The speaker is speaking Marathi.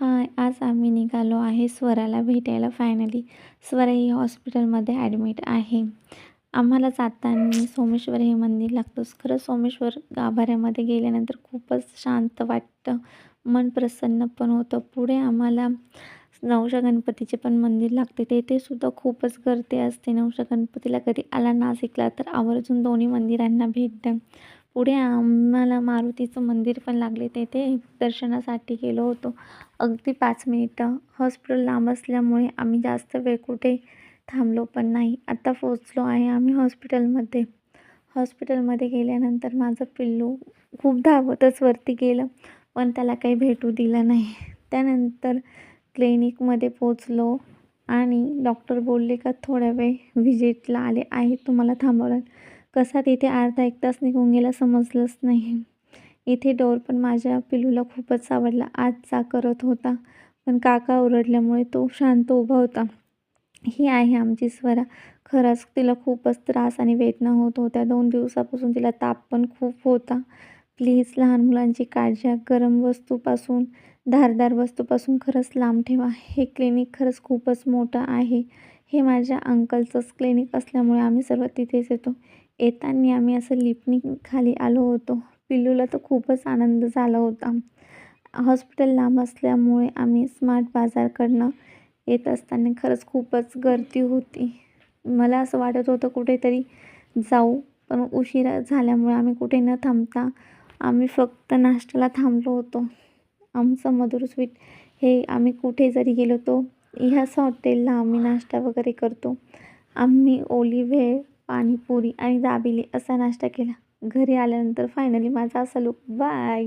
हाय आज आम्ही निघालो आहे स्वराला भेटायला फायनली स्वरा ही हॉस्पिटलमध्ये ॲडमिट आहे. आम्हाला जाताना सोमेश्वर हे मंदिर लागतं खरं सोमेश्वर गाभाऱ्यामध्ये गेल्यानंतर खूपच शांत वाटतं. मन प्रसन्न पण होतं. पुढे आम्हाला नवशा गणपतीचे पण मंदिर लागते. तेथे सुद्धा खूपच गर्दी असते. नवशा गणपतीला कधी आला नाशिकला तर आवर्जून दोन्ही मंदिरांना भेट द्या. पुढे आम्हाला मारुतीचं मंदिर पण लागले तेथे दर्शनासाठी गेलो होतो. अगदी पाच मिनिटं. हॉस्पिटल लांब असल्यामुळे आम्ही जास्त वेळ कुठे थांबलो पण नाही. आत्ता पोचलो आहे आम्ही हॉस्पिटलमध्ये. हॉस्पिटलमध्ये गेल्यानंतर माझं पिल्लू खूप धावतच वरती गेलं पण त्याला काही भेटू दिलं नाही. त्यानंतर क्लिनिकमध्ये पोचलो आणि डॉक्टर बोलले का थोड्या वेळ व्हिजिटला आले आहे तुम्हाला थांबवलं. कसा तिथे अर्धा एक तास निघून गेला समजलंच नाही. इथे डोर पण माझ्या पिलूला खूपच आवडला. आज जा करत होता पण काका ओरडल्यामुळे तो शांत उभा होता. ही आहे आमची स्वरा. खरंच तिला खूपच त्रास आणि वेदना होत होत्या. दोन दिवसापासून तिला ताप पण खूप होता. प्लीज लहान मुलांची काळजी गरम वस्तूपासून धारदार वस्तूपासून खरंच लांब ठेवा. हे क्लिनिक खरंच खूपच मोठं आहे. हे माझ्या अंकलचंच क्लिनिक असल्यामुळे आम्ही सर्व तिथेच येतो. येताना आम्ही असं लिपनी खाली आलो होतो. पिल्लूला तर खूपच आनंद झाला होता. हॉस्पिटल लांब असल्यामुळे आम्ही स्मार्ट बाजारकडनं येत असताना खरंच खूपच गर्दी होती. मला असं वाटत होतं कुठेतरी जाऊ पण उशिरा झाल्यामुळे आम्ही कुठे न थांबता आम्ही फक्त नाश्त्याला थांबलो होतो. आमचं मधुर स्वीट हे आम्ही कुठे जरी गेलो तो ह्याच हॉटेलला आम्ही नाश्ता वगैरे करतो. आम्ही ओली वेळ पाणीपुरी आणि दाबेली असा नाश्ता केला. घरी आल्यानंतर फायनली माझा असा लुक बाय